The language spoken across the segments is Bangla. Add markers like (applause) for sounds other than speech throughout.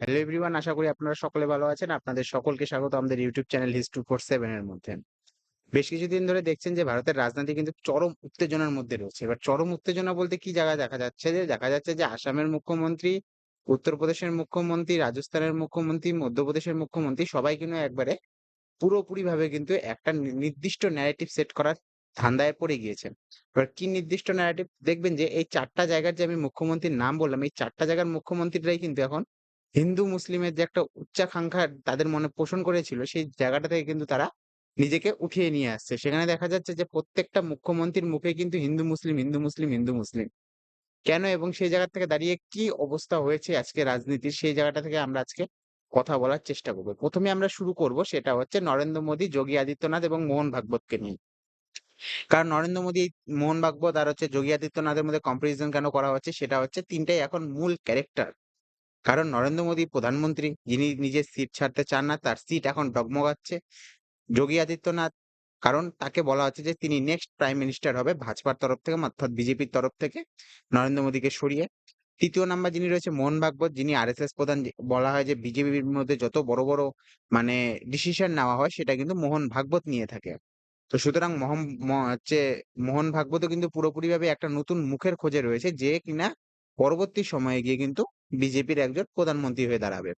হ্যালো এভরিওয়ান আশা করি আপনারা সকলে ভালো আছেন। আপনাদের সকলকে স্বাগত আমাদের YouTube channel history four seven এর মধ্যে। বেশ কিছুদিন ধরে দেখছেন যে ভারতের রাজনীতি কিন্তু চরম উত্তেজনার মধ্যে রয়েছে। এবার চরম উত্তেজনা বলতে কি জায়গায় দেখা যাচ্ছে যে, দেখা যাচ্ছে যে আসামের মুখ্যমন্ত্রী, উত্তরপ্রদেশের মুখ্যমন্ত্রী, রাজস্থানের মুখ্যমন্ত্রী, মধ্যপ্রদেশের মুখ্যমন্ত্রী সবাই কিন্তু একবারে পুরোপুরি ভাবে কিন্তু একটা নির্দিষ্ট ন্যারেটিভ সেট করার ধান্দায় পড়ে গিয়েছে। এবার কি নির্দিষ্ট ন্যারেটিভ দেখবেন যে এই চারটা জায়গার যে আমি মুখ্যমন্ত্রীর নাম বললাম, এই চারটা জায়গার মুখ্যমন্ত্রীরাই কিন্তু এখন হিন্দু মুসলিমের যে একটা উচ্চাকাঙ্ক্ষা তাদের মনে পোষণ করেছিল, সেই জায়গাটা থেকে কিন্তু তারা নিজেকে উঠিয়ে নিয়ে আসছে। সেখানে দেখা যাচ্ছে যে প্রত্যেকটা মুখ্যমন্ত্রীর মুখে কিন্তু হিন্দু মুসলিম হিন্দু মুসলিম হিন্দু মুসলিম। কেন এবং সেই জায়গা থেকে দাঁড়িয়ে কি অবস্থা হয়েছে আজকে রাজনীতির, সেই জায়গাটা থেকে আমরা আজকে কথা বলার চেষ্টা করব। প্রথমে আমরা শুরু করব সেটা হচ্ছে নরেন্দ্র মোদী, যোগী আদিত্যনাথ এবং মোহন ভাগবতকে নিয়ে। কারণ নরেন্দ্র মোদী, মোহন ভাগবত আর হচ্ছে যোগী আদিত্যনাথের মধ্যে কম্পারিজন কেন করা হচ্ছে সেটা হচ্ছে তিনটাই এখন মূল ক্যারেক্টার কারণ নরেন্দ্র মোদী প্রধানমন্ত্রী, যিনি নিজের সিট ছাড়তে চান না, তার সিট এখন ডগমগাচ্ছে। যোগী আদিত্যনাথ, কারণ তাকে বলা হচ্ছে যে, তিনি নেক্সট প্রাইম মিনিস্টার হবে ভাজপার তরফ থেকে, অর্থাৎ বিজেপির তরফ থেকে, নরেন্দ্র মোদীকে সরিয়ে। তৃতীয় নাম্বার যিনি রয়েছে, মোহন ভাগবত, যিনি আরএসএস প্রধান বলা হয় যে, বিজেপির মধ্যে যত বড় বড় মানে ডিসিশন নেওয়া হয়, সেটা কিন্তু মোহন ভাগবত নিয়ে থাকে। তো সুতরাং মোহন হচ্ছে, মোহন ভাগবতও কিন্তু পুরোপুরি ভাবে একটা নতুন মুখের খোঁজে রয়েছে, যে কিনা পরবর্তী সময়ে গিয়ে কিন্তু বিজেপির একজন প্রধানমন্ত্রী হয়ে দাঁড়াবে।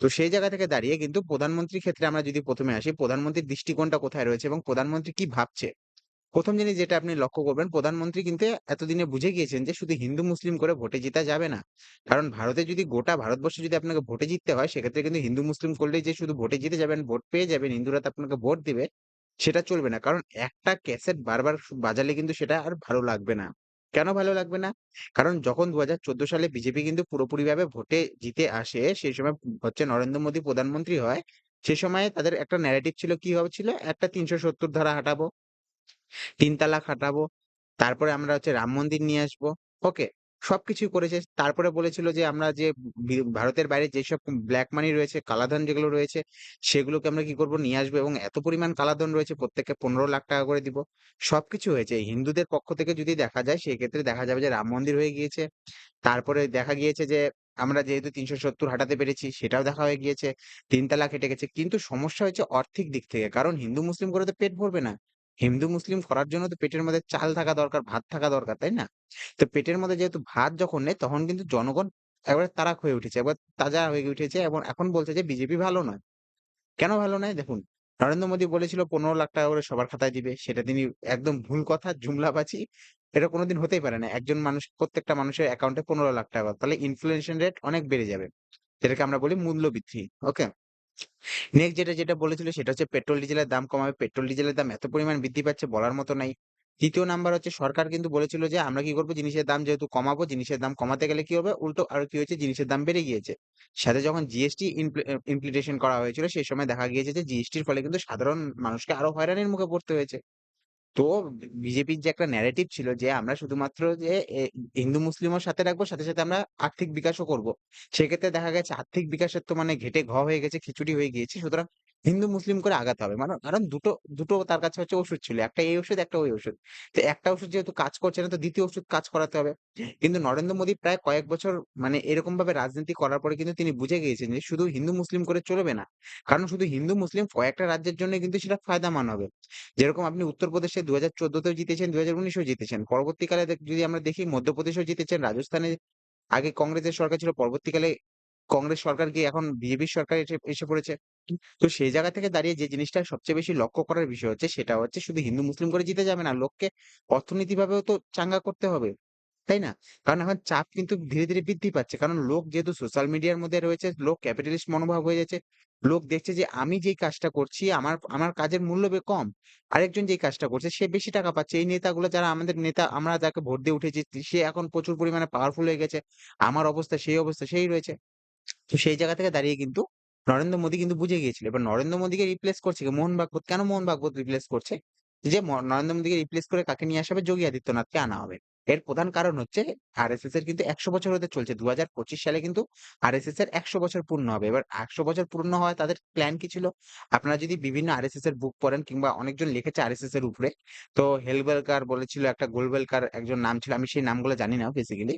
তো সেই জায়গা থেকে দাঁড়িয়ে কিন্তু প্রধানমন্ত্রীর ক্ষেত্রে আমরা যদি প্রথমে আসি, প্রধানমন্ত্রীর দৃষ্টিকোণটা কোথায় রয়েছে এবং প্রধানমন্ত্রী কি ভাবছে? প্রথম জিনিস যেটা আপনি লক্ষ্য করবেন, প্রধানমন্ত্রী কিন্তু এতদিনে বুঝে গিয়েছেন যে শুধু হিন্দু মুসলিম করে ভোটে জিতা যাবে না। কারণ ভারতে যদি গোটা ভারতবর্ষে যদি আপনাকে ভোটে জিততে হয়, সেক্ষেত্রে কিন্তু হিন্দু মুসলিম করলেই যে শুধু ভোটে জিতে যাবেন, ভোট পেয়ে যাবেন, হিন্দুরা তো আপনাকে ভোট দিবে, সেটা চলবে না। কারণ একটা ক্যাসেট বারবার বাজালে কিন্তু সেটা আর ভালো লাগবে না। কেন ভালো লাগবে না? কারণ যখন দু হাজার চোদ্দ সালে বিজেপি কিন্তু পুরোপুরি ভাবে ভোটে জিতে আসে, সেই সময় হচ্ছে নরেন্দ্র মোদী প্রধানমন্ত্রী হয়, সে সময় তাদের একটা ন্যারেটিভ ছিল কি ছিল একটা তিনশো সত্তর ধারা হাঁটাবো, তিন তালাক হাঁটাবো, তারপরে আমরা হচ্ছে রাম মন্দির নিয়ে আসব। ওকে সবকিছুই করেছে। তারপরে বলেছিল যে, আমরা যে ভারতের বাইরে যেসব ব্ল্যাক মানি রয়েছে, কালাধন যেগুলো রয়েছে, সেগুলোকে আমরা কি করব? নিয়ে আসব এবং এত পরিমাণ কালাধন রয়েছে, প্রত্যেককে পনেরো লাখ টাকা করে দিব। সবকিছু হয়েছে। হিন্দুদের পক্ষ থেকে যদি দেখা যায়, সেক্ষেত্রে দেখা যাবে যে রাম মন্দির হয়ে গিয়েছে। তারপরে দেখা গিয়েছে যে, আমরা যেহেতু তিনশো সত্তর হাঁটাতে পেরেছি, সেটাও দেখা হয়ে গিয়েছে তিন তালাক হেঁটে গেছে। কিন্তু সমস্যা হয়েছে আর্থিক দিক থেকে। কারণ হিন্দু, মুসলিম করে তো পেট ভরবে না। হিন্দু, মুসলিম করার জন্য তো পেটের মধ্যে চাল থাকা দরকার, ভাত থাকা দরকার, তাই না? তো পেটের মধ্যে যেহেতু ভাত যখন নেই তখন কিন্তু জনগণ একবারে তারাক হয়ে উঠেছে, একবার তাজা হয়ে উঠেছে এবং এখন বলছে যে বিজেপি ভালো নয়। কেন ভালো নয়? দেখুন, নরেন্দ্র মোদী বলেছিল পনেরো লাখ টাকা করে সবার খাতায় দিবে, সেটা তিনি একদম ভুল কথা, জুমলাবাজি, এটা কোনোদিন হতেই পারে না। একজন মানুষ, প্রত্যেকটা মানুষের অ্যাকাউন্টে পনেরো লাখ টাকা, তাহলে ইনফ্লেশন রেট অনেক বেড়ে যাবে। যেটাকে আমরা বলি মূল্যবৃদ্ধি ওকে নেক্সট যেটা যেটা বলেছিল সেটা হচ্ছে পেট্রোল ডিজেলের দাম কমাবে। পেট্রোল ডিজেলের দাম এত পরিমাণ বৃদ্ধি পাচ্ছে বলার মতো নাই। তৃতীয় নাম্বার হচ্ছে সরকার কিন্তু বলেছিল যে, আমরা কি করব? জিনিসের দাম যেহেতু কমাবো, জিনিসের দাম কমাতে গেলে কি হবে? উল্টো আর কি হয়েছে? জিনিসের দাম বেড়ে গিয়েছে। সাথে যখন জিএসটি ইমপ্লিটেশন করা হয়েছিল, সেই সময় দেখা গিয়েছে যে জিএসটির ফলে কিন্তু সাধারণ মানুষকে আরও হয়রানির মুখে পড়তে হয়েছে। তো বিজেপির যে একটা ন্যারেটিভ ছিল যে আমরা শুধুমাত্র যে হিন্দু মুসলিমের সাথে রাখব, সাথে সাথে আমরা আর্থিক বিকাশও করব। সেক্ষেত্রে দেখা গেছে আর্থিক বিকাশের তো মানে ঘেটে ঘ হয়ে গেছে, খিচুড়ি হয়ে গিয়েছে। সুতরাং হিন্দু, মুসলিম করে আগাতে হবে। মানে কারণ দুটো দুটো তার কাছে হচ্ছে ওষুধ ছিল। একটা এই ওষুধ, একটা ওই ওষুধ। তো একটা ওষুধ যেহেতু কাজ করছে না, তো দ্বিতীয় ওষুধ কাজ করাতে হবে। কিন্তু নরেন্দ্র মোদী প্রায় কয়েক বছর মানে এরকম ভাবে রাজনীতি করার পরে কিন্তু তিনি বুঝে গিয়েছেন যে শুধু হিন্দু, মুসলিম করে চলবে না। কারণ শুধু হিন্দু, মুসলিম কয়েকটা রাজ্যের জন্য কিন্তু সেটা ফায়দামান হবে। যেরকম আপনি উত্তরপ্রদেশে দু হাজার চোদ্দতেও জিতেছেন দু হাজার উনিশেও জিতেছেন। পরবর্তীকালে যদি আমরা দেখি মধ্যপ্রদেশেও জিতেছেন, রাজস্থানে আগে কংগ্রেসের সরকার ছিল, পরবর্তীকালে কংগ্রেস সরকার গিয়ে এখন বিজেপির সরকার এসে এসে পড়েছে। তো সেই জায়গা থেকে দাঁড়িয়ে যে জিনিসটা সবচেয়ে বেশি লক্ষ্য করার বিষয় হচ্ছে সেটা হচ্ছে শুধু হিন্দু মুসলিম করে জিতে যাবে না, লোককে অর্থনীতিভাবেও তো চাঙ্গা করতে হবে, তাই না? কারণ এখন চাপ কিন্তু ধীরে ধীরে বৃদ্ধি পাচ্ছে। কারণ লোক যেহেতু সোশ্যাল মিডিয়ার মধ্যে রয়েছে, লোক ক্যাপিটালিস্ট মনোভাব হয়ে যাচ্ছে, লোক দেখছে যে আমি যেই কাজটা করছি আমার আমার কাজের মূল্য বে কম, আরেকজন যেই কাজটা করছে সে বেশি টাকা পাচ্ছে। এই নেতাগুলো যারা আমাদের নেতা, আমরা যাকে ভোট দিয়ে উঠেছি, সে এখন প্রচুর পরিমাণে পাওয়ারফুল হয়ে গেছে, আমার অবস্থা সেই অবস্থা, সেই রয়েছে। তো সেই জায়গা থেকে দাঁড়িয়ে কিন্তু নরেন্দ্র মোদী কিন্তু বুঝে গিয়েছিল। এবার নরেন্দ্র মোদীকে রিপ্লেস করছে? মোহন ভাগবত। কেন মোহন ভাগবত রিপ্লেস করছে? যে নরেন্দ্র মোদীকে রিপ্লেস করে কাকে নিয়ে আসা হবে যোগী আদিত্যনাথকে আনা হবে। এর প্রধান কারণ হচ্ছে আর আরএসএস এর কিন্তু একশো বছর হতে চলছে। দু হাজার পঁচিশ সালে কিন্তু আরএসএস এর একশো বছর পূর্ণ হবে। এবার একশো বছর পূর্ণ হয় তাদের প্ল্যান কি ছিল? আপনারা যদি বিভিন্ন আরএসএস এর বুক পড়েন কিংবা অনেকজন লিখেছে আরএসএস এর উপরে, তো হেলবেলকার বলেছিল, একটা গোলবেলকার একজন নাম ছিল, আমি সেই নামগুলো জানি না বেসিক্যালি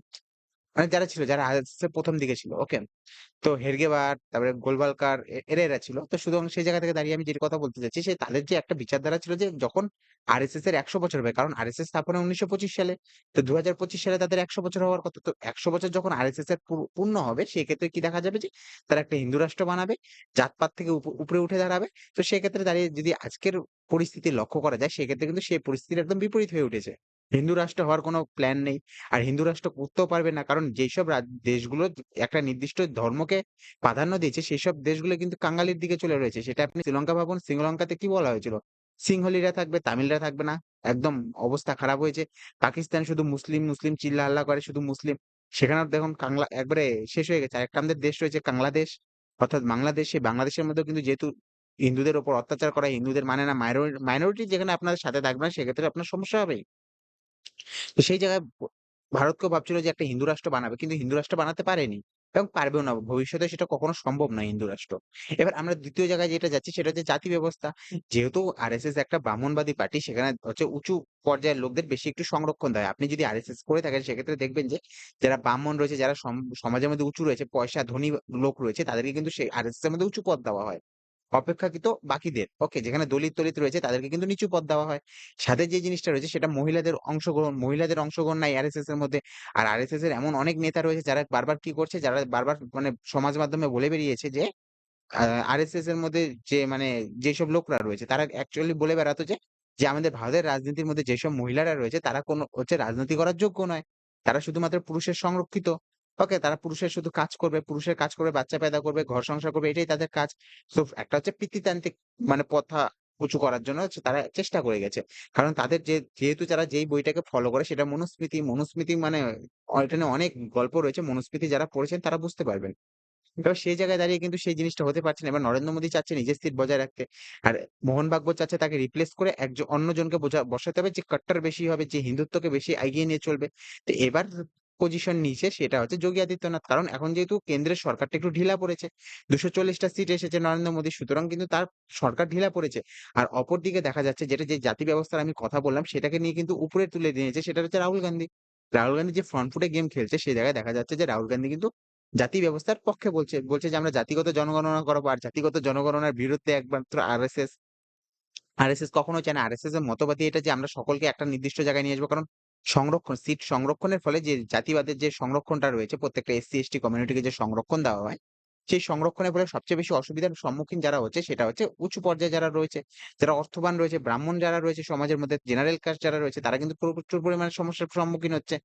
মানে যারা ছিল যারা এর ১ম দিকে ছিল। ওকে? তো হেরগেবার তারপরে গোলওয়ালকার এ এরা, এরা ছিল। তো সুতরাং সেই জায়গা থেকে দাঁড়িয়ে আমি যেটা কথা বলতে চাচ্ছি, সে তাদের যে একটা বিচারধারা ছিল যে যখন আরএসএস এর ১০০ বছর হবে। কারণ আরএসএস স্থাপন উনিশশো পঁচিশ সালে। তো ২০২৫ সালে তাদের ১০০ বছর হওয়ার কথা। তো ১০০ বছর যখন আরএসএস এর পূর্ণ হবে, সেক্ষেত্রে কি দেখা যাবে যে তারা একটা হিন্দু রাষ্ট্র বানাবে, জাতপাত থেকে উপ উপরে উঠে দাঁড়াবে। তো সেক্ষেত্রে দাঁড়িয়ে যদি আজকের পরিস্থিতি লক্ষ্য করা যায়, সেক্ষেত্রে কিন্তু সেই পরিস্থিতির একদম বিপরীত হয়ে উঠেছে। হিন্দু রাষ্ট্র হওয়ার কোনো প্ল্যান নেই। আর হিন্দু রাষ্ট্র করতেও পারবে না। কারণ যেসব দেশগুলো একটা নির্দিষ্ট ধর্মকে প্রাধান্য দিয়েছে, সেসব দেশগুলো কিন্তু কাঙালির দিকে চলে রয়েছে। সেটা আপনি শ্রীলঙ্কা ভাবুন, শ্রীলঙ্কাতে কি বলা হয়েছিল? সিংহলিরা থাকবে, তামিলরা থাকবে না। একদম অবস্থা খারাপ হয়েছে। পাকিস্তান শুধু মুসলিম, মুসলিম চিল্লাহাল্লা করে শুধু মুসলিম। সেখানেও দেখুন কাংলা একবারে শেষ হয়ে গেছে। আরেকটা আমাদের দেশ রয়েছে কাংলাদেশ। অর্থাৎ বাংলাদেশ, সেই বাংলাদেশের মধ্যেও কিন্তু যেহেতু হিন্দুদের উপর অত্যাচার করা, হিন্দুদের মানে না, মাইনরি মাইনরিটি যেখানে আপনার সাথে থাকবে না, সেক্ষেত্রে আপনার সমস্যা হবেই। তো সেই জায়গায় ভারতকেও ভাবছিল যে একটা হিন্দু রাষ্ট্র বানাবে। কিন্তু হিন্দু রাষ্ট্র বানাতে পারেনি এবং পারবেও না। ভবিষ্যতে সেটা কখনো সম্ভব নয় হিন্দু রাষ্ট্র। এবার আমরা দ্বিতীয় জায়গায় যেটা যাচ্ছি সেটা হচ্ছে জাতি ব্যবস্থা। যেহেতু আরএসএস একটা ব্রাহ্মণবাদী পার্টি সেখানে হচ্ছে উঁচু পর্যায়ের লোকদের বেশি একটু সংরক্ষণ দেয়। আপনি যদি আরএসএস করে থাকেন সেক্ষেত্রে দেখবেন যে যারা ব্রাহ্মণ রয়েছে, যারা সম সমাজের মধ্যে উঁচু রয়েছে, পয়সা ধনী লোক রয়েছে তাদেরকে কিন্তু সেই আরএসএস এর মধ্যে উঁচু পদ দেওয়া হয়। অপেক্ষাকৃত বাকিদের। ওকে? যেখানে দলিত-টলিত রয়েছে তাদেরকে কিন্তু নিচু পদ দেওয়া হয়। সাথে যে জিনিসটা রয়েছে সেটা মহিলাদের অংশগ্রহণ, মহিলাদের অংশগ্রহণ নাই আরএসএস এর মধ্যে। আর আরএসএস এর এমন অনেক নেতা রয়েছে যারা বারবার কি করছে? যারা বারবার মানে সমাজ মাধ্যমে বলে বেরিয়েছে যে আরএসএস এর মধ্যে যে মানে যেসব লোকরা রয়েছে তারা অ্যাকচুয়ালি বলে বেড়াতো যে, যে আমাদের ভারতের রাজনীতির মধ্যে যেসব মহিলারা রয়েছে তারা কোন হচ্ছে রাজনীতি করার যোগ্য নয়। তারা শুধুমাত্র পুরুষের সংরক্ষিত। ওকে? তারা পুরুষের শুধু কাজ করবে, পুরুষের কাজ করবে, বাচ্চা পেদা করবে, ঘর সংসার করবে এটাই তাদের কাজ। সো একটা হচ্ছে পিতৃতান্ত্রিক মানে প্রথা উঁচু করার জন্য তারা চেষ্টা করে গেছে। কারণ তাদের যে যেহেতু তারা যেই বইটাকে ফলো করে সেটা মনুস্মৃতি। মনুস্মৃতি মানে নিয়ে অনেক গল্প রয়েছে। মনুস্মৃতি যারা পড়েছেন তারা বুঝতে পারবেন। এবার সেই জায়গায় দাঁড়িয়ে কিন্তু সেই জিনিসটা হতে পারছে না। এবার নরেন্দ্র মোদী চাচ্ছে নিজের সিট বজায় রাখতে। আর মোহন ভাগবত চাচ্ছে তাকে রিপ্লেস করে একজন অন্যজনকে বোঝা বসাতে হবে যে কট্টর বেশি হবে, যে হিন্দুত্বকে বেশি এগিয়ে নিয়ে চলবে। তো এবার পজিশন নিয়েছে সেটা হচ্ছে যোগী আদিত্যনাথ। কারণ এখন যেহেতু কেন্দ্রের সরকারটা একটু ঢিলা পড়েছে। দুশো চল্লিশটা সিট এসেছে নরেন্দ্র মোদীর সুতরাং কিন্তু তার সরকার ঢিলা পড়েছে। আর অপরদিকে দেখা যাচ্ছে যেটা যে জাতি ব্যবস্থার আমি কথা বললাম, সেটাকে নিয়ে কিন্তু উপরে তুলে নিয়েছে সেটা হচ্ছে রাহুল গান্ধী। রাহুল গান্ধী যে ফ্রন্ট ফুটে গেম খেলছে সেই জায়গায় দেখা যাচ্ছে যে রাহুল গান্ধী কিন্তু জাতি ব্যবস্থার পক্ষে বলছে। বলছে যে আমরা জাতিগত জনগণনা করব, আর জাতিগত জনগণনার বিরুদ্ধে একমাত্র আরএসএস। আরএসএস কখনো চায় না। আরএসএস এর মতবাদী এটা যে আমরা সকলকে একটা নির্দিষ্ট জায়গায় নিয়ে আসব। কারণ সংরক্ষণ সিট সংরক্ষণের ফলে যে জাতিবাদের যে সংরক্ষণটা রয়েছে প্রত্যেকটা এসসি, এসটি কমিউনিটিকে যে সংরক্ষণ দেওয়া হয়, সেই সংরক্ষণের ফলে সবচেয়ে বেশি অসুবিধার সম্মুখীন যারা হচ্ছে সেটা হচ্ছে উঁচু পর্যায়ে যারা রয়েছে, যারা অর্থবান রয়েছে, ব্রাহ্মণ যারা রয়েছে সমাজের মধ্যে জেনারেল কাস্ট যারা রয়েছে তারা কিন্তু প্রচুর পরিমাণে সমস্যার সম্মুখীন হচ্ছে।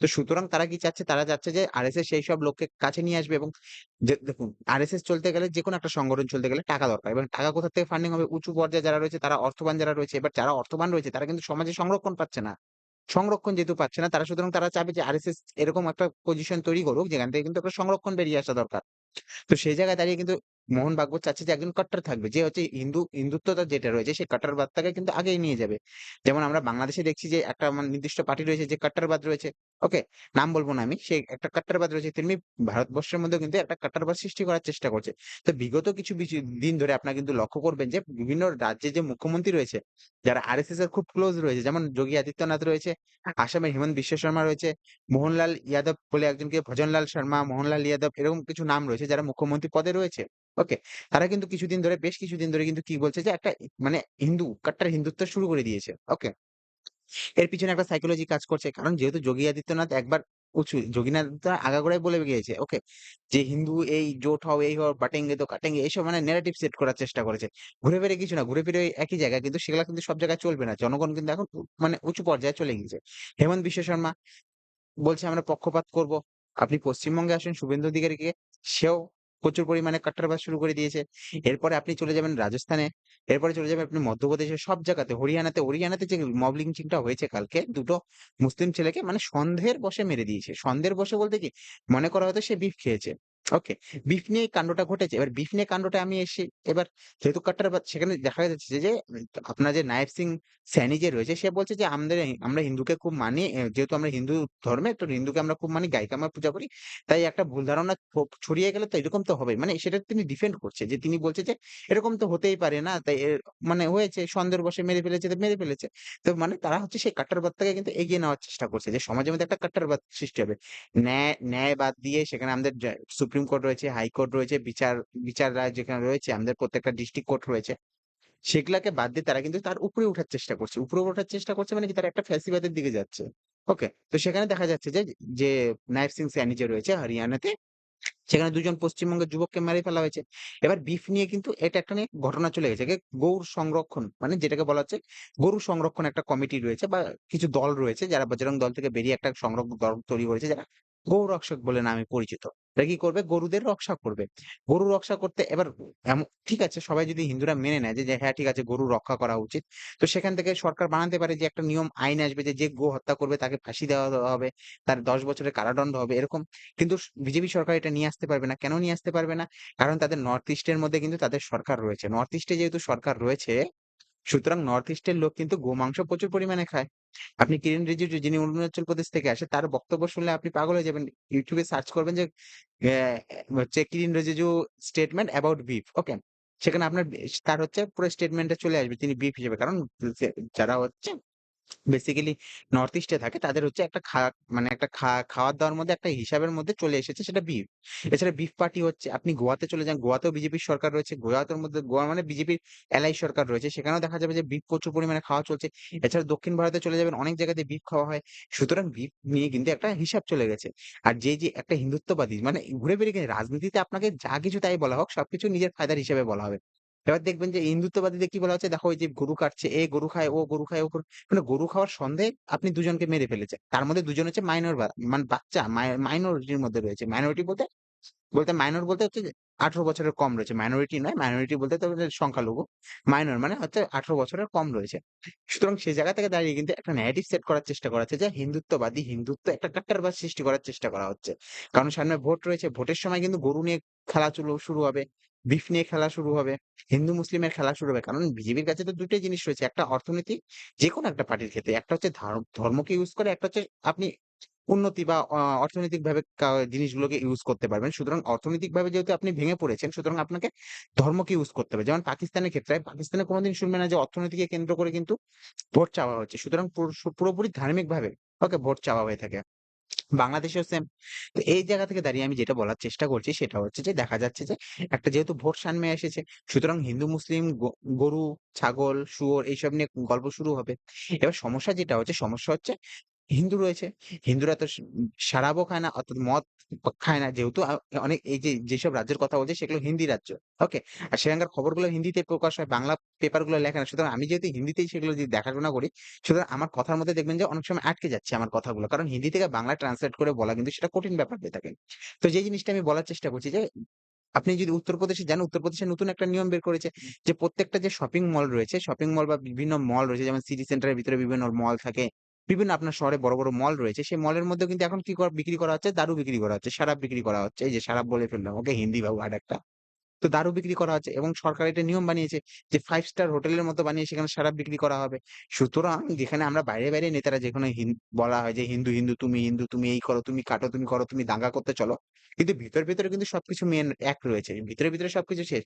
তো সুতরাং তারা কি চাচ্ছে? তারা চাচ্ছে যে আরএসএস সেইসব লোককে কাছে নিয়ে আসবে এবং যে দেখুন আরএসএস চলতে গেলে যেকোনো একটা সংগঠন চলতে গেলে টাকা দরকার এবং টাকা কোথা থেকে ফান্ডিং হবে? উঁচু পর্যায়ে যারা রয়েছে তারা অর্থবান যারা রয়েছে। এবার যারা অর্থবান রয়েছে তারা কিন্তু সমাজে সংরক্ষণ পাচ্ছে না। সংরক্ষণ যেহেতু পাচ্ছে না, তারা সুতরাং তারা চাবে যে আরএসএস এরকম একটা পজিশন তৈরি করুক, যেখান থেকে কিন্তু একটা সংরক্ষণ বেরিয়ে আসা দরকার। তো সেই জায়গায় দাঁড়িয়ে কিন্তু মোহন ভাগবত চাচ্ছে যে একজন কট্টর থাকবে। যে হচ্ছে হিন্দু হিন্দুত্বটা যেটা রয়েছে সেই কট্টরবাদটাকে কিন্তু আগেই নিয়ে যাবে। যেমন আমরা বাংলাদেশে দেখছি যে একটা নির্দিষ্ট পার্টি রয়েছে যে কট্টরবাদ রয়েছে। ওকে? নাম বলব না আমি। সেই একটা কট্টরবাদ রয়েছে। তেমনি ভারতবর্ষের মধ্যে কিন্তু একটা কট্টরবাদ সৃষ্টি করার চেষ্টা করছে। তো বিগত কিছু দিন ধরে আপনারা কিন্তু লক্ষ্য করবেন যে বিভিন্ন রাজ্যে যে মুখ্যমন্ত্রী রয়েছে, যারা আরএসএস এর খুব ক্লোজ রয়েছে যেমন যোগী আদিত্যনাথ রয়েছে, আসামের হিমন্ত বিশ্ব শর্মা রয়েছে, মোহনলাল ইয়াদব বলে একজনকে ভজনলাল শর্মা, মোহনলাল ইয়াদব এরকম কিছু নাম রয়েছে যারা মুখ্যমন্ত্রী পদে রয়েছে। ওকে? তারা কিন্তু কিছুদিন ধরে বেশ কিছুদিন ধরে কিন্তু কি বলছে যে একটা মানে হিন্দু কট্টর হিন্দুত্ব শুরু করে দিয়েছে। ওকে? এর পিছনে একটা সাইকোলজি কাজ করছে। কারণ যেহেতু যোগী আদিত্যনাথ একবার উঁচু যোগী আদিত্যনাথ আগাগোড়াই বলে গিয়েছে, ওকে? যে হিন্দু এই জোট হও, এই হও, বাটেঙ্গে তো কাটেঙ্গে এইসব মানে ন্যারেটিভ সেট করার চেষ্টা করেছে। ঘুরে ফিরে কিছু না, ঘুরে ফিরে একই জায়গায় কিন্তু সেগুলা কিন্তু সব জায়গায় চলবে না। জনগণ কিন্তু এখন মানে উঁচু পর্যায়ে চলে গিয়েছে। হেমন্ত বিশ্ব শর্মা বলছে আমরা পক্ষপাত করব। আপনি পশ্চিমবঙ্গে আসেন শুভেন্দু অধিকারীকে, সেও প্রচুর পরিমাণে কট্টরবাদ শুরু করে দিয়েছে। এরপরে আপনি চলে যাবেন রাজস্থানে, এরপরে চলে যাবেন আপনি মধ্যপ্রদেশে সব জায়গাতে, হরিয়ানাতে, হরিয়ানাতে যে মব লিঞ্চিংটা হয়েছে কালকে দুটো মুসলিম ছেলেকে মানে সন্ধের বসে মেরে দিয়েছে। সন্দেহের বসে বলতে কি? মনে করা হয়তো সে বিফ খেয়েছে। ওকে। বিফ নিয়ে এই কান্ডটা ঘটেছে। এবার বিফ নিয়ে কান্ডটা আমি এসে এবার যেহেতু কাট্টারবাদ সেখানে দেখা যাচ্ছে যে, আপনার যে নায়েব সিং স্যানি যে রয়েছে সে বলছে যে আমদের আমরা হিন্দুকে খুব মানি যেহেতু আমরা হিন্দু ধর্মে তো হিন্দুকে আমরা খুব মানি গায়িকা-মা পূজা করি। তাই একটা ভুল ধারণা ছড়িয়ে গেলে তো এরকম তো হবেই। মানে সেটা তিনি ডিফেন্ড করছে যে তিনি বলছে যে এরকম তো হতেই পারে না। তাই মানে হয়েছে সন্দেহের বসে মেরে ফেলেছে মেরে ফেলেছে। তো মানে তারা হচ্ছে সেই কাট্টারবাদটাকে কিন্তু এগিয়ে নেওয়ার চেষ্টা করছে যে সমাজের মধ্যে একটা কাট্টারবাদ সৃষ্টি হবে। ন্যায় ন্যায় বাদ দিয়ে সেখানে আমাদের যা সুপ্রিম কোর্ট রয়েছে, হাইকোর্ট রয়েছে, বিচার বিচার রায় যেখানে রয়েছে, আমাদের প্রত্যেকটা ডিস্ট্রিক্ট কোর্ট রয়েছে। সেগুলাকে বাদ দিয়ে তারা কিন্তু তার উপরে উঠার চেষ্টা করছে। উপরে ওঠার চেষ্টা করছে মানে তারা একটা ফ্যাসিবাদের দিকে যাচ্ছে। ওকে? তো সেখানে দেখা যাচ্ছে যে, যে নায়েব সিং স্যানি যে রয়েছে হরিয়ানাতে সেখানে ২ জন পশ্চিমবঙ্গের যুবককে মেরে ফেলা হয়েছে। এবার বিফ নিয়ে কিন্তু এটা একটা নিয়ে ঘটনা চলে গেছে। গৌর সংরক্ষণ মানে যেটাকে বলা হচ্ছে গরু সংরক্ষণ একটা কমিটি রয়েছে বা কিছু দল রয়েছে যারা বজরং দল থেকে বেরিয়ে একটা সংরক্ষণ দল তৈরি করেছে যারা গৌ রক্ষক বলে নামে পরিচিত। এরা কি করবে? গরুদের রক্ষা করবে। গরু রক্ষা করতে এবার ঠিক আছে সবাই যদি হিন্দুরা মেনে নেয় যে, হ্যাঁ ঠিক আছে গরু রক্ষা করা উচিত। তো সেখান থেকে সরকার বানাতে পারে যে একটা নিয়ম আইন আসবে যে, যে গো হত্যা করবে তাকে ফাঁসি দেওয়া হবে। তার ১০ বছরের কারাদণ্ড হবে এরকম। কিন্তু বিজেপি সরকার এটা নিয়ে আসতে পারবে না। কেন নিয়ে আসতে পারবে না? কারণ তাদের নর্থ ইস্টের মধ্যে কিন্তু তাদের সরকার রয়েছে। নর্থ ইস্টে যেহেতু সরকার রয়েছে, সুতরাং নর্থ ইস্টের লোক কিন্তু গোমাংস প্রচুর পরিমাণে খায়। আপনি কিরেন রিজিজু যিনি অরুণাচল প্রদেশ থেকে আসে, তার বক্তব্য শুনলে আপনি পাগল হয়ে যাবেন। ইউটিউবে সার্চ করবেন যে হচ্ছে Kiren Rijiju statement about beef. Okay? সেখানে আপনার, তার হচ্ছে পুরো স্টেটমেন্টটা চলে আসবে, তিনি বিফ হিসেবে। কারণ যারা হচ্ছে বেসিক্যালি নর্থ ইস্ট থাকে তাদের হচ্ছে একটা খা মানে একটা খা খাওয়ার-দাওয়ার মধ্যে একটা হিসাবের মধ্যে চলে এসেছে সেটা বিফ। এছাড়া বিফ পার্টি হচ্ছে আপনি গোয়াতে চলে যান, গোয়াতেও বিজেপির সরকার রয়েছে। গোয়াতের মধ্যে গোয়া মানে বিজেপির এলাই সরকার রয়েছে। সেখানেও দেখা যাবে যে বিফ প্রচুর পরিমাণে খাওয়া চলছে। এছাড়া দক্ষিণ ভারতে চলে যাবেন অনেক জায়গাতে বিফ খাওয়া হয়। সুতরাং বিফ নিয়ে কিন্তু একটা হিসাব চলে গেছে। আর যে, যে একটা হিন্দুত্ববাদী মানে ঘুরে বেরিয়ে রাজনীতিতে আপনাকে যা কিছু তাই বলা হোক সবকিছু নিজের ফায়দার হিসেবে বলা হবে। এবার দেখবেন যে হিন্দুত্ববাদীদের কি বলা হচ্ছে, দেখো ওই যে গরু কাটছে, এ গরু খায়, ও গরু খায়, ও গরু মানে গরু খাওয়ার সন্দেহে আপনি দুজনকে মেরে ফেলেছে তার মধ্যে দুজন হচ্ছে মাইনর মানে বাচ্চা মাই মাইনরিটির মধ্যে রয়েছে। মাইনরিটি বলতে, বলতে মাইনর বলতে হচ্ছে যে ১৮ বছরের কম রয়েছে। মাইনরিটি নয়, মাইনরিটি বলতে সংখ্যালঘু। মাইনর মানে হচ্ছে ১৮ বছরের কম রয়েছে। সুতরাং সেই জায়গা থেকে দাঁড়িয়ে কিন্তু একটা ন্যারেটিভ সেট করার চেষ্টা করা হচ্ছে যে হিন্দুত্ববাদী, হিন্দুত্ব একটা কাট্টারবাদ সৃষ্টি করার চেষ্টা করা হচ্ছে। কারণ সামনে ভোট রয়েছে। ভোটের সময় কিন্তু গরু নিয়ে খেলা চুলো শুরু হবে। বিফ নিয়ে খেলা শুরু হবে। হিন্দু মুসলিমের খেলা শুরু হবে। কারণ বিজেপির কাছে তো ২ টাই জিনিস রয়েছে। একটা অর্থনীতি যেকোনো একটা পার্টির ক্ষেত্রে। একটা হচ্ছে ধার ধর্মকে ইউজ করে, একটা হচ্ছে আপনি উন্নতি বা অর্থনৈতিকভাবে জিনিসগুলোকে ইউজ করতে পারবেন। সুতরাং অর্থনৈতিকভাবে যেহেতু আপনি ভেঙে পড়েছেন, সুতরাং আপনাকে ধর্মকে ইউজ করতে হবে। যেমন পাকিস্তানের ক্ষেত্রে, পাকিস্তানে কোনোদিন শুনবে না যে অর্থনীতিকে কেন্দ্র করে কিন্তু ভোট চাওয়া হচ্ছে। সুতরাং পুর পুরোপুরি ধার্মিকভাবে ওকে ভোট চাওয়া হয়ে থাকে। বাংলাদেশেও সেম। তো এই জায়গা থেকে দাঁড়িয়ে আমি যেটা বলার চেষ্টা করছি সেটা হচ্ছে যে দেখা যাচ্ছে যে একটা যেহেতু ভোট সামনে এসেছে সুতরাং হিন্দু মুসলিম গরু, ছাগল, শুয়োর এইসব নিয়ে গল্প শুরু হবে। এবার সমস্যা যেটা হচ্ছে সমস্যা হচ্ছে হিন্দু রয়েছে। হিন্দুরা তো স শারাবও খায় না অর্থাৎ মদ খায় না। যেহেতু অনেক এই যে যেসব রাজ্যের কথা বলছে সেগুলো হিন্দি রাজ্য। ওকে? আর সেখানকার খবরগুলো হিন্দিতে প্রকাশ হয়। বাংলা পেপারগুলো লেখে না। সুতরাং আমি যেহেতু হিন্দিতেই সেগুলো যদি দেখাশোনা করি, সুতরাং আমার কথার মধ্যে দেখবেন যে অনেক সময় আটকে যাচ্ছে আমার কথাগুলো। কারণ হিন্দি থেকে বাংলায় ট্রান্সলেট করে বলা কিন্তু সেটা কঠিন ব্যাপার হয়ে থাকে। তো যে জিনিসটা আমি বলার চেষ্টা করছি যে আপনি যদি উত্তরপ্রদেশে যান, উত্তরপ্রদেশে নতুন একটা নিয়ম বের করেছে যে প্রত্যেকটা যে শপিং মল রয়েছে, শপিং মল বা বিভিন্ন মল রয়েছে যেমন সিটি সেন্টারের ভিতরে বিভিন্ন মল থাকে। বিভিন্ন আপনার শহরে বড়, বড় মল রয়েছে। সেই মলের মধ্যে কিন্তু এখন কি করা বিক্রি করা হচ্ছে? দারু বিক্রি করা হচ্ছে, শরাব বিক্রি করা হচ্ছে। এই যে শরাব বলে ফেললাম। ওকে হিন্দি বা ওয়ার্ড একটা। তো দারু বিক্রি করা হচ্ছে এবং সরকার এটা নিয়ম বানিয়েছে যে ফাইভ স্টার হোটেলের মতো বানিয়ে সেখানে শরাব বিক্রি করা হবে। সুতরাং যেখানে আমরা বাইরে, বাইরে নেতারা যেখানে বলা হয় যে হিন্দু, হিন্দু, তুমি হিন্দু, তুমি এই করো, তুমি কাটো, তুমি করো, তুমি দাঙ্গা করতে চলো। কিন্তু ভিতরে, ভিতরে কিন্তু সবকিছু মেন এক রয়েছে। ভিতরে, ভিতরে সবকিছু শেষ।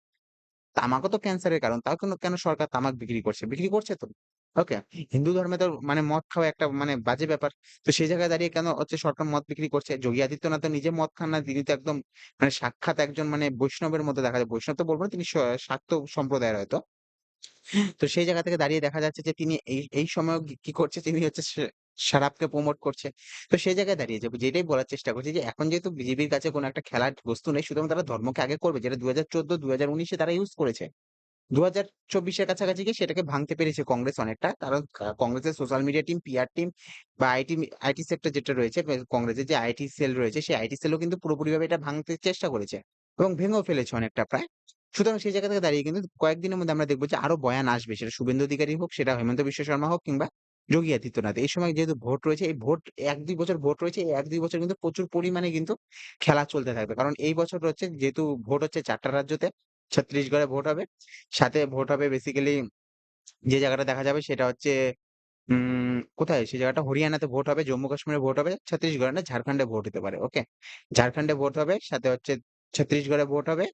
তামাকও তো ক্যান্সারের কারণ। তাও কেন, কেন সরকার তামাক বিক্রি করছে? বিক্রি করছে তো। ওকে? হিন্দু ধর্মে তো মানে মদ খাওয়া একটা মানে বাজে ব্যাপার। তো সেই জায়গায় দাঁড়িয়ে কেন হচ্ছে সরকার মদ বিক্রি করছে? যোগী আদিত্যনাথ তো নিজে মদ খান না। তিনি তো একদম মানে সাক্ষাৎ একজন মানে বৈষ্ণবের মতো দেখা যায়। বৈষ্ণব তো বলব তিনি শাক্ত সম্প্রদায়ের হয়তো। তো সেই জায়গা থেকে দাঁড়িয়ে দেখা যাচ্ছে যে তিনি এই, এই সময়েও কি, করছে? তিনি হচ্ছে সে শরাবকে প্রমোট করছে। তো সেই জায়গায় দাঁড়িয়ে যে যেটাই বলার চেষ্টা করছি যে এখন যেহেতু বিজেপির কাছে কোন একটা খেলার বস্তু নেই সুতরাং তারা ধর্মকে আগে করবে। যেটা ২০১৪, ২০১৯ এ তারা ইউজ করেছে। ২০২৪ এর কাছাকাছি গিয়ে সেটাকে ভাঙতে পেরেছে কংগ্রেস অনেকটা। কারণ কংগ্রেসের social media team, PR team বা আইটি আইটি সেক্টর যেটা রয়েছে কংগ্রেসের যে আইটি সেল রয়েছে সেই আইটি সেলও কিন্তু পুরোপুরিভাবে এটা ভাঙতে চেষ্টা করেছে এবং ভেঙেও ফেলেছে অনেকটা প্রায়। সুতরাং সেই জায়গা থেকে দাঁড়িয়ে কিন্তু কয়েকদিনের মধ্যে আমরা দেখব যে আরও বয়ান আসবে। সেটা শুভেন্দু অধিকারী হোক, সেটা হেমন্ত বিশ্ব শর্মা হোক কিংবা যোগী আদিত্যনাথ। এই সময় যেহেতু ভোট রয়েছে, এই ভোট ১-২ বছর ভোট রয়েছে। এই ১-২ বছর কিন্তু প্রচুর পরিমাণে কিন্তু খেলা চলতে থাকবে। কারণ এই বছর হচ্ছে যেহেতু ভোট হচ্ছে চারটা রাজ্যতে, ছত্তিশগড়ে ভোট হবে। সাথে ভোট হবে বেসিক্যালি যে জায়গাটা দেখা যাবে সেটা হচ্ছে উম কোথায়? সেই জায়গাটা হরিয়ানাতে ভোট হবে, জম্মু কাশ্মীরে ভোট হবে, ছত্তিশগড়ে না ঝাড়খণ্ডে ভোট হতে পারে। ওকে? ঝাড়খণ্ডে ভোট হবে, সাথে হচ্ছে ছত্তিশগড়ে ভোট হবে।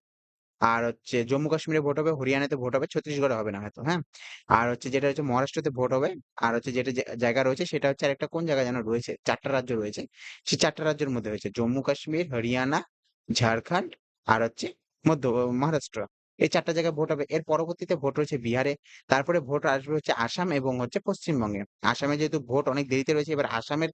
আর হচ্ছে জম্মু কাশ্মীরে ভোট হবে, হরিয়ানাতে ভোট হবে, ছত্তিশগড়ে হবে না হয়তো, হ্যাঁ? আর হচ্ছে যেটা হচ্ছে মহারাষ্ট্রতে ভোট হবে। আর হচ্ছে যেটা জায়গা রয়েছে সেটা হচ্ছে আরেকটা কোন জায়গা যেন রয়েছে। চারটা রাজ্য রয়েছে। সেই চারটা রাজ্যের মধ্যে রয়েছে জম্মু কাশ্মীর, হরিয়ানা, ঝাড়খণ্ড আর হচ্ছে মধ্য মহারাষ্ট্র। এই চারটা জায়গায় ভোট হবে। এর পরবর্তীতে ভোট রয়েছে বিহারে। তারপরে ভোট আসবে হচ্ছে আসাম এবং হচ্ছে পশ্চিমবঙ্গে। আসামে যেহেতু ভোট অনেক দেরিতে রয়েছে এবার আসামের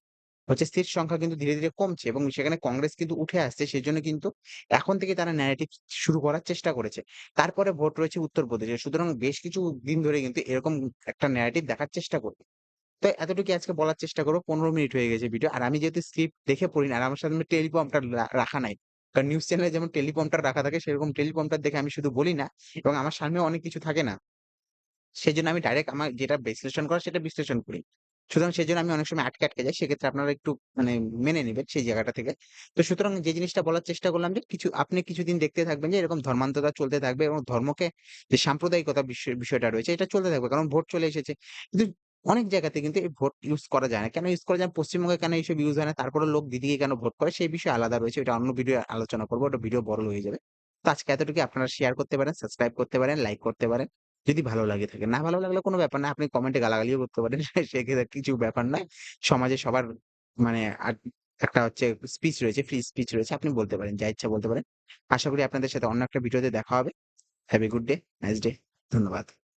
হচ্ছে সিট সংখ্যা কিন্তু ধীরে, ধীরে কমছে এবং সেখানে কংগ্রেস কিন্তু উঠে আসছে। সেজন্য কিন্তু এখন থেকে তারা ন্যারেটিভ শুরু করার চেষ্টা করেছে। তারপরে ভোট রয়েছে উত্তরপ্রদেশে। সুতরাং বেশ কিছু দিন ধরে কিন্তু এরকম একটা ন্যারেটিভ দেখার চেষ্টা করবে। তো এতটুকু আজকে বলার চেষ্টা করব। ১৫ মিনিট হয়ে গেছে ভিডিও। আর আমি যেহেতু স্ক্রিপ্ট দেখে পড়ি না আর আমার টেলিপ্রম্পটার রা রাখা নাই। কারণ নিউজ চ্যানেলে যেমন টেলিপ্রম্পটার রাখা থাকে সেরকম টেলিপ্রম্পটার দেখে আমি শুধু বলি না এবং আমার সামনে অনেক কিছু থাকে না। সেজন্য আমি ডাইরেক্ট আমার যেটা বিশ্লেষণ করার সেটা বিশ্লেষণ করি। সুতরাং সেই জন্য আমি অনেক সময় আটকে, আটকে যাই। সেক্ষেত্রে আপনারা একটু মানে মেনে নেবেন সেই জায়গাটা থেকে। তো সুতরাং যে জিনিসটা বলার চেষ্টা করলাম যে কিছু আপনি কিছুদিন দেখতে থাকবেন যে এরকম ধর্মান্ততা চলতে থাকবে এবং ধর্মকে যে সাম্প্রদায়িকতা বিষয় বিষয়টা রয়েছে এটা চলতে থাকবে। কারণ ভোট চলে এসেছে। কিন্তু অনেক জায়গাতে কিন্তু এই ভোট ইউজ করা যায় না। কেন ইউজ করা যায়? পশ্চিমবঙ্গে কেন এইসব ইউজ হয় না? তারপরে লোক দিদিকে কেন ভোট করে সেই বিষয়ে আলাদা রয়েছে। ওটা অন্য ভিডিও আলোচনা করব ওটা ভিডিও বড় হয়ে যাবে। তো আজকে এতটুকু আপনারা শেয়ার করতে পারেন, সাবস্ক্রাইব করতে পারেন, লাইক করতে পারেন। যদি ভালো লাগে থাকে। না ভালো লাগলে কোনো ব্যাপার না। আপনি কমেন্টে গালাগালিও করতে পারেন। (laughs) সেক্ষেত্রে কিছু ব্যাপার নয়। সমাজে সবার মানে একটা হচ্ছে স্পিচ রয়েছে, ফ্রি স্পিচ রয়েছে। আপনি বলতে পারেন। যা ইচ্ছা বলতে পারেন। আশা করি আপনাদের সাথে অন্য একটা ভিডিওতে দেখা হবে। Have a good day, nice day. ধন্যবাদ।